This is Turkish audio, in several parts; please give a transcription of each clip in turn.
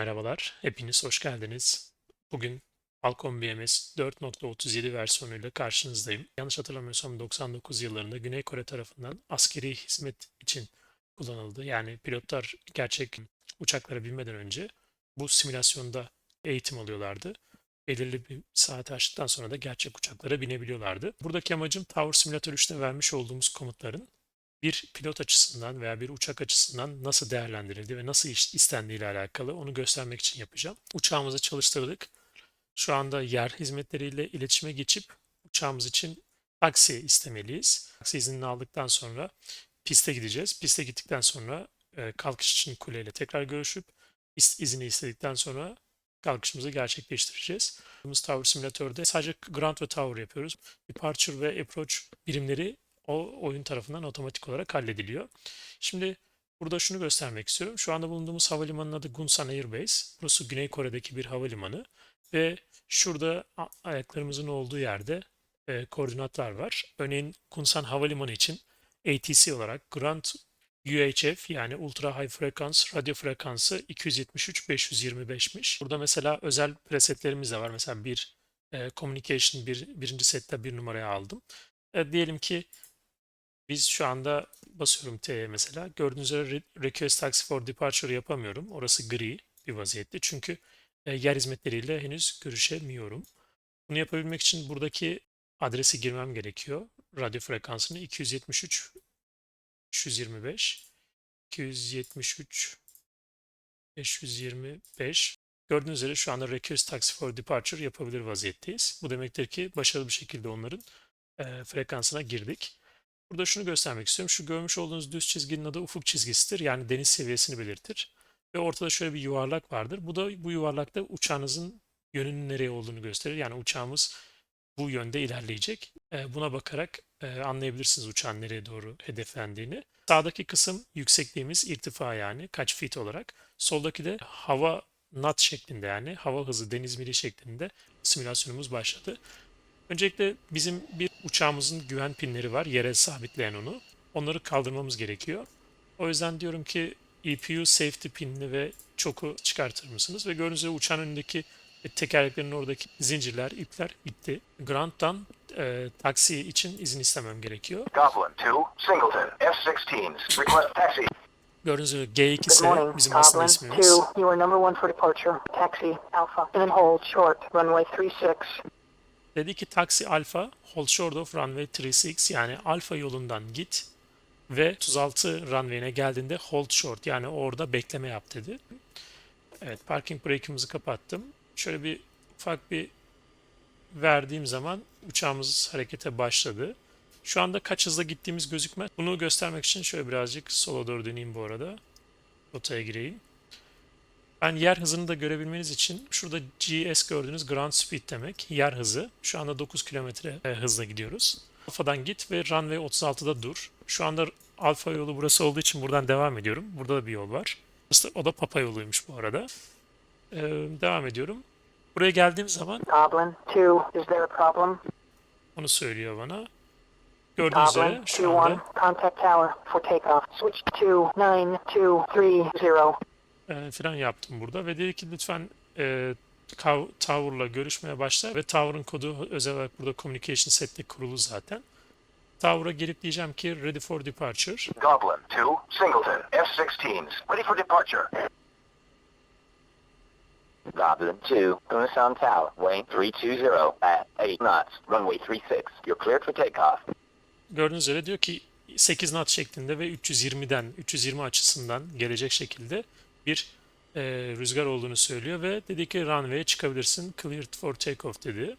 Merhabalar, hepiniz hoş geldiniz. Bugün Falcon BMS 4.37 versiyonuyla karşınızdayım. Yanlış hatırlamıyorsam 99 yıllarında Güney Kore tarafından askeri hizmet için kullanıldı. Yani pilotlar gerçek uçaklara binmeden önce bu simülasyonda eğitim alıyorlardı. Belirli bir saat aştıktan sonra da gerçek uçaklara binebiliyorlardı. Buradaki amacım Tower Simulator 3'te vermiş olduğumuz komutların bir pilot açısından veya bir uçak açısından nasıl değerlendirildi ve nasıl istendiği ile alakalı onu göstermek için yapacağım. Uçağımızı çalıştırdık. Şu anda yer hizmetleriyle iletişime geçip uçağımız için taksi istemeliyiz. Taksi iznini aldıktan sonra piste gideceğiz. Piste gittikten sonra e, kalkış için kuleyle tekrar görüşüp izni istedikten sonra kalkışımızı gerçekleştireceğiz. Tower Simülatör'de sadece ground ve tower yapıyoruz. Departure ve approach birimleri o oyun tarafından otomatik olarak hallediliyor. Şimdi burada şunu göstermek istiyorum. Şu anda bulunduğumuz havalimanının adı Gunsan Airbase. Burası Güney Kore'deki bir havalimanı ve şurada ayaklarımızın olduğu yerde e, koordinatlar var. Örneğin Gunsan Havalimanı için ATC olarak Ground UHF yani Ultra High Frequency radyo frekansı 273-525'miş. Burada mesela özel presetlerimiz de var. Mesela bir e, Communication bir, birinci sette bir numaraya aldım. E, diyelim ki biz şu anda basıyorum T'ye mesela. Gördüğünüz üzere Re- Request Taxi for Departure yapamıyorum. Orası gri bir vaziyette. Çünkü e, yer hizmetleriyle henüz görüşemiyorum. Bunu yapabilmek için buradaki adresi girmem gerekiyor. Radyo frekansını 273 525 273 525 Gördüğünüz üzere şu anda Request Taxi for Departure yapabilir vaziyetteyiz. Bu demektir ki başarılı bir şekilde onların e, frekansına girdik. Burada şunu göstermek istiyorum. Şu görmüş olduğunuz düz çizginin adı ufuk çizgisidir. Yani deniz seviyesini belirtir. Ve ortada şöyle bir yuvarlak vardır. Bu da bu yuvarlakta uçağınızın yönünün nereye olduğunu gösterir. Yani uçağımız bu yönde ilerleyecek. E, Buna bakarak e, anlayabilirsiniz uçağın nereye doğru hedeflendiğini. Sağdaki kısım yüksekliğimiz irtifa yani kaç feet olarak. Soldaki de hava knot şeklinde yani hava hızı deniz mili şeklinde simülasyonumuz başladı. Öncelikle bizim bir uçağımızın güven pinleri var. Yere sabitleyen onu. Onları kaldırmamız gerekiyor. O yüzden diyorum ki EPU safety pinini ve çoku çıkartır mısınız? Ve gördüğünüz üzere uçağın önündeki e, tekerleklerin oradaki zincirler, ipler bitti. Grant'tan e, taksi için izin istemem gerekiyor. Goblin 2, Singleton, F-16s. Request taxi. Gördüğünüz üzere G2 Good ise bizim aslında ismimiz. 2. You are number one for departure. Taxi, Alpha. And then hold short, runway 36. Dedi ki taksi alfa hold short of runway 36 yani alfa yolundan git ve 36 runway'ine geldiğinde hold short yani orada bekleme yap dedi. Evet parking brake'imizi kapattım. Şöyle bir ufak bir verdiğim zaman uçağımız harekete başladı. Şu anda kaç hızla gittiğimiz gözükmez. Bunu göstermek için şöyle birazcık sola doğru döneyim bu arada. Rotaya gireyim. Ben yer hızını da görebilmeniz için şurada GS gördüğünüz ground speed demek. Yer hızı. Şu anda 9 kilometre e, hızla gidiyoruz. Alfa'dan git ve runway 36'da dur. Şu anda alfa yolu burası olduğu için buradan devam ediyorum. Burada da bir yol var. O da Papa yoluymuş bu arada. Ee, devam ediyorum. Buraya geldiğim zaman Goblin 2, is there a problem? onu söylüyor bana. Gördüğünüz üzere şu 2-1, anda contact tower for takeoff. Switch 29230. e, fren yaptım burada ve dedi ki lütfen e, Tower'la görüşmeye başla ve Tower'ın kodu özel olarak burada Communication Set'te kurulu zaten. Tower'a gelip diyeceğim ki Ready for Departure. Goblin 2, Singleton, F-16s. Ready for departure. Goblin 2, Gunasan Tower, weighing 320 at 8 knots, runway 36. You're cleared for takeoff. Gördüğünüz üzere diyor ki 8 knot şeklinde ve 320'den 320 açısından gelecek şekilde bir e, rüzgar olduğunu söylüyor ve dedi ki runway'e çıkabilirsin. Cleared for takeoff dedi.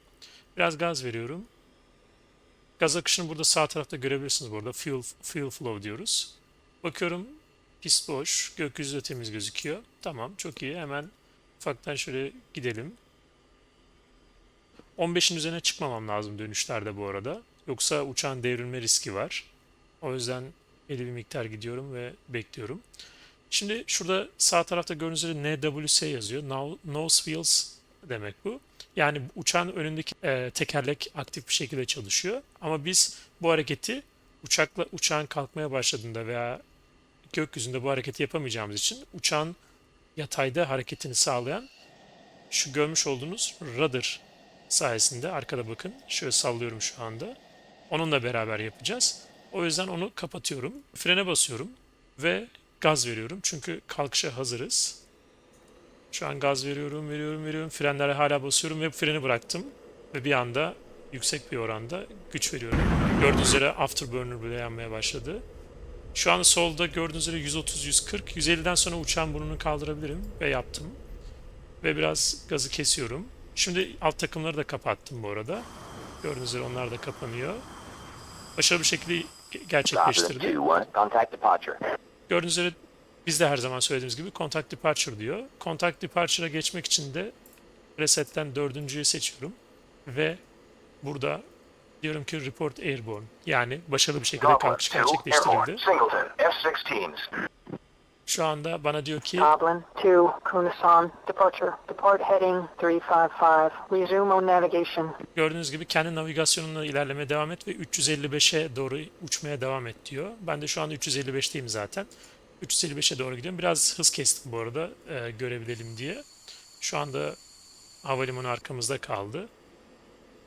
Biraz gaz veriyorum. Gaz akışını burada sağ tarafta görebilirsiniz burada. Fuel, fuel flow diyoruz. Bakıyorum pist boş. Gökyüzü de temiz gözüküyor. Tamam çok iyi. Hemen ufaktan şöyle gidelim. 15'in üzerine çıkmamam lazım dönüşlerde bu arada. Yoksa uçağın devrilme riski var. O yüzden belli bir miktar gidiyorum ve bekliyorum. Şimdi şurada sağ tarafta gördüğünüz üzere NWS yazıyor. Nose wheels demek bu. Yani uçağın önündeki e, tekerlek aktif bir şekilde çalışıyor. Ama biz bu hareketi uçakla uçağın kalkmaya başladığında veya gökyüzünde bu hareketi yapamayacağımız için uçağın yatayda hareketini sağlayan şu görmüş olduğunuz rudder sayesinde arkada bakın şöyle sallıyorum şu anda. Onunla beraber yapacağız. O yüzden onu kapatıyorum. Frene basıyorum ve gaz veriyorum. Çünkü kalkışa hazırız. Şu an gaz veriyorum, veriyorum, veriyorum. Frenlere hala basıyorum ve freni bıraktım. Ve bir anda yüksek bir oranda güç veriyorum. Gördüğünüz üzere afterburner bile yanmaya başladı. Şu an solda gördüğünüz üzere 130, 140, 150'den sonra uçağın burnunu kaldırabilirim ve yaptım. Ve biraz gazı kesiyorum. Şimdi alt takımları da kapattım bu arada. Gördüğünüz üzere onlar da kapanıyor. Başarılı bir şekilde ge- Goblin gerçekleştirdi. 2-1, contact departure. Gördüğünüz üzere biz de her zaman söylediğimiz gibi Contact Departure diyor. Contact Departure'a geçmek için de resetten dördüncüyü seçiyorum. Ve burada diyorum ki Report Airborne. Yani başarılı bir şekilde kalkış 2, Airborne. gerçekleştirildi. Singleton, F-16s. Şu anda bana diyor ki Goblin 2, Kunasan, departure. Depart heading 355. Resume on navigation. gördüğünüz gibi kendi navigasyonuna ilerlemeye devam et ve 355'e doğru uçmaya devam et diyor. Ben de şu anda 355'teyim zaten. 355'e doğru gidiyorum. Biraz hız kestim bu arada e, görebilelim diye. Şu anda havalimanı arkamızda kaldı.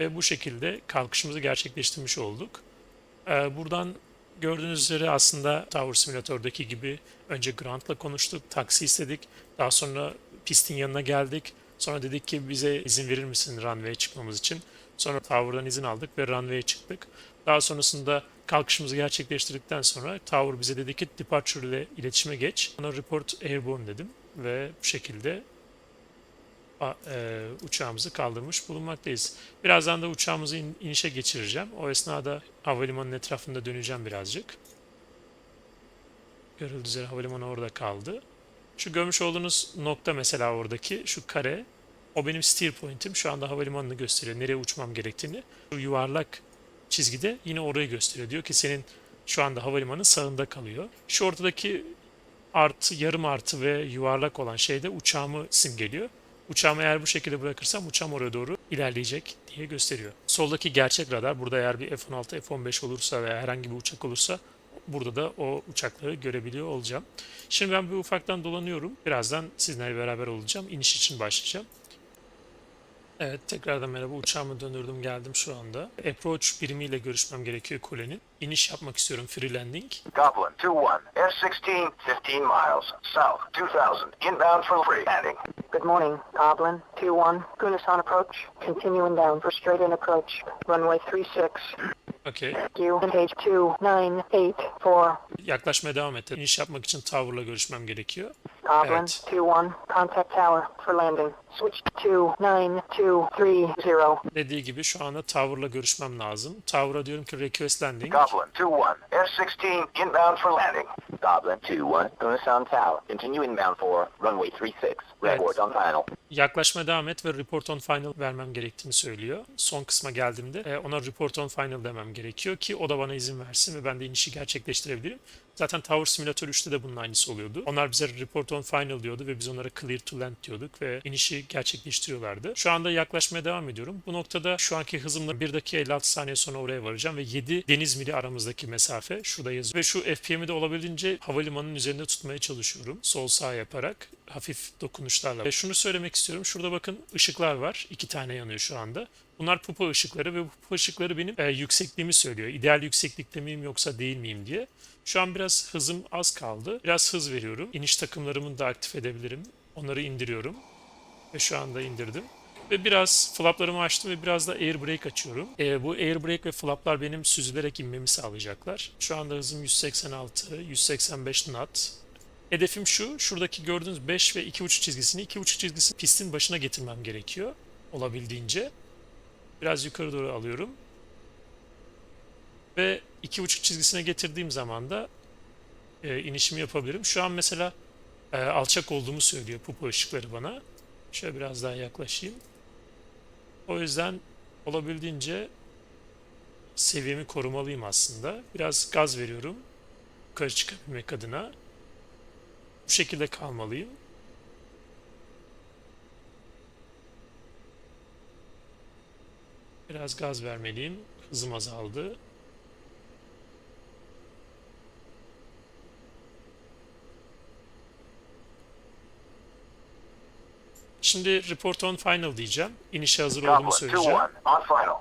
Ve bu şekilde kalkışımızı gerçekleştirmiş olduk. E, buradan gördüğünüz üzere aslında Tower Simulator'daki gibi önce Grant'la konuştuk, taksi istedik. Daha sonra pistin yanına geldik. Sonra dedik ki bize izin verir misin runway'e çıkmamız için? Sonra Tower'dan izin aldık ve runway'e çıktık. Daha sonrasında kalkışımızı gerçekleştirdikten sonra Tower bize dedi ki departure ile iletişime geç. Ona report airborne dedim ve bu şekilde e, uçağımızı kaldırmış bulunmaktayız. Birazdan da uçağımızı in- inişe geçireceğim. O esnada havalimanının etrafında döneceğim birazcık. Görüldüğü üzere havalimanı orada kaldı. Şu görmüş olduğunuz nokta mesela oradaki şu kare o benim steer point'im. Şu anda havalimanını gösteriyor. Nereye uçmam gerektiğini. Şu yuvarlak çizgide yine orayı gösteriyor. Diyor ki senin şu anda havalimanı sağında kalıyor. Şu ortadaki artı, yarım artı ve yuvarlak olan şeyde uçağımı simgeliyor. Uçağımı eğer bu şekilde bırakırsam uçağım oraya doğru ilerleyecek diye gösteriyor. Soldaki gerçek radar burada eğer bir F-16, F-15 olursa veya herhangi bir uçak olursa burada da o uçakları görebiliyor olacağım. Şimdi ben bir ufaktan dolanıyorum. Birazdan sizinle beraber olacağım. İniş için başlayacağım. Evet tekrardan merhaba uçağımı döndürdüm geldim şu anda. Approach birimiyle görüşmem gerekiyor kulenin. İniş yapmak istiyorum free landing. Goblin 2-1, F-16, 15 miles, south, 2000, inbound for free landing. Good morning, Goblin 2-1, Kunasan approach. Continuing down for straight in approach. Runway 36. Okey. You engage 2984. Yaklaşmaya devam et. İniş yapmak için tower'la görüşmem gerekiyor. Goblin Evet. 2-1, contact tower for landing. Switch to 9230. Dediği gibi şu anda tower'la görüşmem lazım. Tower'a diyorum ki request landing. Goblin 2-1, F-16, inbound for landing. Goblin 2-1, Kunasan Tower. Continue inbound for runway 36. Report on final. Yaklaşmaya devam et ve report on final vermem gerektiğini söylüyor. Son kısma geldiğimde e, ona report on final demem gerekiyor ki o da bana izin versin ve ben de inişi gerçekleştirebilirim. Zaten Tower Simulator 3'te de bunun aynısı oluyordu. Onlar bize report on final diyordu ve biz onlara clear to land diyorduk ve inişi gerçekleştiriyorlardı. Şu anda yaklaşmaya devam ediyorum. Bu noktada şu anki hızımla 1 dakika 56 saniye sonra oraya varacağım ve 7 deniz mili aramızdaki mesafe şurada yazıyor. Ve şu FPM'i de olabildiğince havalimanının üzerinde tutmaya çalışıyorum. Sol sağ yaparak hafif dokunuşlarla. Ve şunu söylemek istiyorum. Şurada bakın ışıklar var. İki tane yanıyor şu anda. Bunlar pupa ışıkları ve pupa ışıkları benim e, yüksekliğimi söylüyor. İdeal yükseklikte miyim yoksa değil miyim diye. Şu an biraz hızım az kaldı. Biraz hız veriyorum. İniş takımlarımı da aktif edebilirim. Onları indiriyorum. Ve şu anda indirdim. Ve biraz flaplarımı açtım ve biraz da air brake açıyorum. E, bu air brake ve flaplar benim süzülerek inmemi sağlayacaklar. Şu anda hızım 186, 185 knot. Hedefim şu, şuradaki gördüğünüz 5 ve 2.5 çizgisini, 2.5 çizgisini pistin başına getirmem gerekiyor. Olabildiğince. Biraz yukarı doğru alıyorum. Ve 2.5 çizgisine getirdiğim zaman da e, inişimi yapabilirim. Şu an mesela e, alçak olduğumu söylüyor pupa ışıkları bana. Şöyle biraz daha yaklaşayım. O yüzden olabildiğince seviyemi korumalıyım aslında. Biraz gaz veriyorum. Yukarı çıkabilmek adına. Bu şekilde kalmalıyım. Biraz gaz vermeliyim. Hızım azaldı. Şimdi report on final diyeceğim. İnişe hazır olduğumu Goblin söyleyeceğim. 2-1 on final.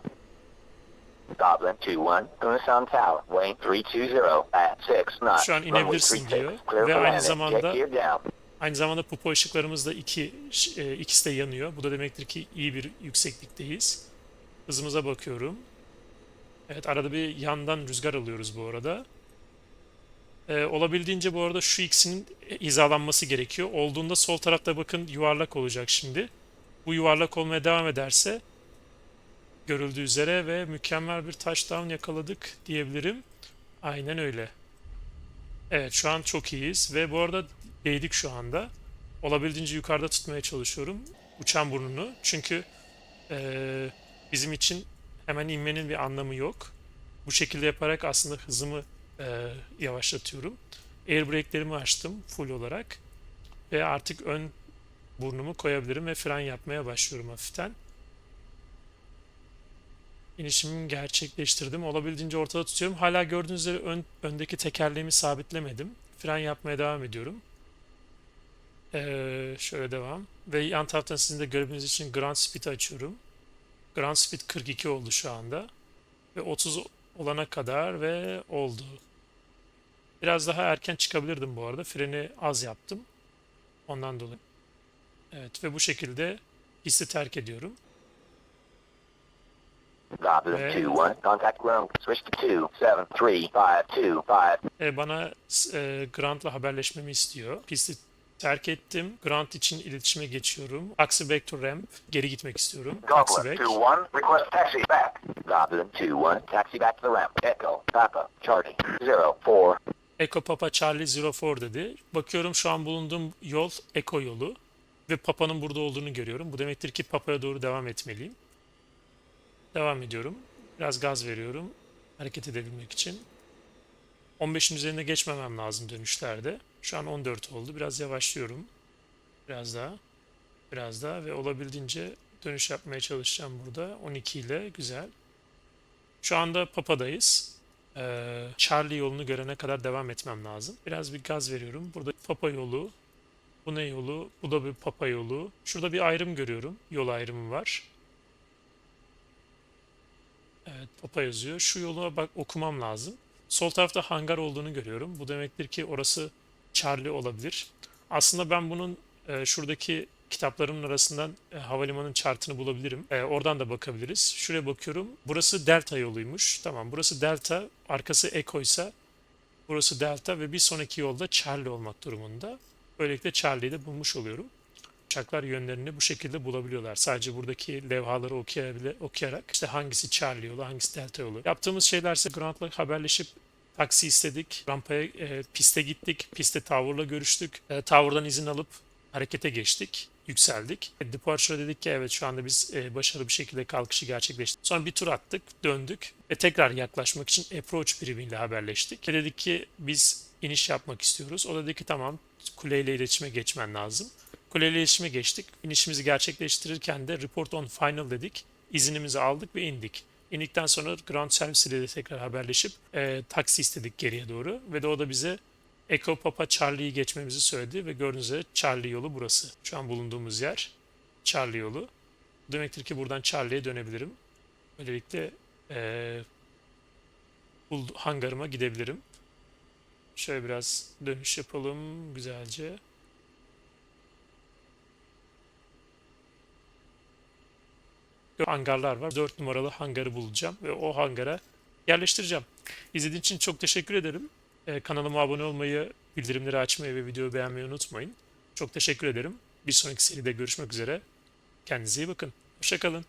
Goblin 2-1, Gunasan Tower, Wayne 320 at 6 knots. Şu an inebilirsin 36, diyor. Ve aynı zamanda-. Aynı zamanda pupo ışıklarımız da iki, e, ikisi de yanıyor. Bu da demektir ki iyi bir yükseklikteyiz. Hızımıza bakıyorum. Evet arada bir yandan rüzgar alıyoruz bu arada. Ee, olabildiğince bu arada şu ikisinin hizalanması gerekiyor. Olduğunda sol tarafta bakın yuvarlak olacak şimdi. Bu yuvarlak olmaya devam ederse görüldüğü üzere ve mükemmel bir touchdown yakaladık diyebilirim. Aynen öyle. Evet şu an çok iyiyiz ve bu arada değdik şu anda. Olabildiğince yukarıda tutmaya çalışıyorum uçan burnunu. Çünkü eee, bizim için hemen inmenin bir anlamı yok. Bu şekilde yaparak aslında hızımı eee, yavaşlatıyorum. Air brake'lerimi açtım full olarak. Ve artık ön burnumu koyabilirim ve fren yapmaya başlıyorum hafiften. İnişimi gerçekleştirdim. Olabildiğince ortada tutuyorum. Hala gördüğünüz üzere ön, öndeki tekerleğimi sabitlemedim. Fren yapmaya devam ediyorum. Ee, şöyle devam. Ve yan taraftan sizin de görebilmeniz için Grand Speed açıyorum. Grand Speed 42 oldu şu anda. Ve 30 olana kadar ve oldu. Biraz daha erken çıkabilirdim bu arada. Freni az yaptım. Ondan dolayı. Evet ve bu şekilde pisti terk ediyorum. Goblin Hey. 2-1, contact ground. Switch to 2, 7, 3, 5, 2, 5. E, bana e, Grant'la haberleşmemi istiyor. Pisti terk ettim. Grant için iletişime geçiyorum. Taxi back to ramp. Geri gitmek istiyorum. Taxi back. 2-1, request taxi back. Goblin 2-1, taxi back to the ramp. Echo, Papa, Charlie, 0, 4. Echo Papa Charlie 04 dedi. Bakıyorum şu an bulunduğum yol Echo yolu. Ve Papa'nın burada olduğunu görüyorum. Bu demektir ki Papa'ya doğru devam etmeliyim. Devam ediyorum. Biraz gaz veriyorum. Hareket edebilmek için. 15'in üzerine geçmemem lazım dönüşlerde. Şu an 14 oldu. Biraz yavaşlıyorum. Biraz daha. Biraz daha ve olabildiğince dönüş yapmaya çalışacağım burada. 12 ile güzel. Şu anda Papa'dayız. Ee, Charlie yolunu görene kadar devam etmem lazım. Biraz bir gaz veriyorum. Burada Papa yolu. Bu ne yolu? Bu da bir Papa yolu. Şurada bir ayrım görüyorum. Yol ayrımı var. Evet, Papa yazıyor. Şu yola bak okumam lazım. Sol tarafta hangar olduğunu görüyorum. Bu demektir ki orası Charlie olabilir. Aslında ben bunun e, şuradaki kitaplarımın arasından e, havalimanının chartını bulabilirim. E, oradan da bakabiliriz. Şuraya bakıyorum. Burası Delta yoluymuş. Tamam burası Delta. Arkası Echo ise burası Delta ve bir sonraki yolda Charlie olmak durumunda. Böylelikle Charlie'yi de bulmuş oluyorum. Uçaklar yönlerini bu şekilde bulabiliyorlar. Sadece buradaki levhaları okuyarak işte hangisi Charlie yolu, hangisi Delta yolu. Yaptığımız şeylerse Grant'la haberleşip taksi istedik. Rampaya, e, piste gittik. Piste Tower'la görüştük. E, Tower'dan izin alıp harekete geçtik. Yükseldik. E, Departure dedik ki evet şu anda biz e, başarılı bir şekilde kalkışı gerçekleştirdik. Sonra bir tur attık, döndük ve tekrar yaklaşmak için approach birimiyle haberleştik. Ve dedik ki biz iniş yapmak istiyoruz. O da dedi ki tamam kuleyle iletişime geçmen lazım. Kuleyle iletişime geçtik. İnişimizi gerçekleştirirken de report on final dedik. İzinimizi aldık ve indik. İndikten sonra ground service ile de tekrar haberleşip e, taksi istedik geriye doğru. Ve de o da bize Echo Papa Charlie'yi geçmemizi söyledi ve gördüğünüz üzere Charlie yolu burası. Şu an bulunduğumuz yer Charlie yolu. Demektir ki buradan Charlie'ye dönebilirim. Böylelikle e, bul- hangarıma gidebilirim. Şöyle biraz dönüş yapalım güzelce. hangarlar var. 4 numaralı hangarı bulacağım ve o hangara yerleştireceğim. İzlediğiniz için çok teşekkür ederim. Ee, kanalıma abone olmayı, bildirimleri açmayı ve videoyu beğenmeyi unutmayın. Çok teşekkür ederim. Bir sonraki seride görüşmek üzere. Kendinize iyi bakın. Hoşçakalın.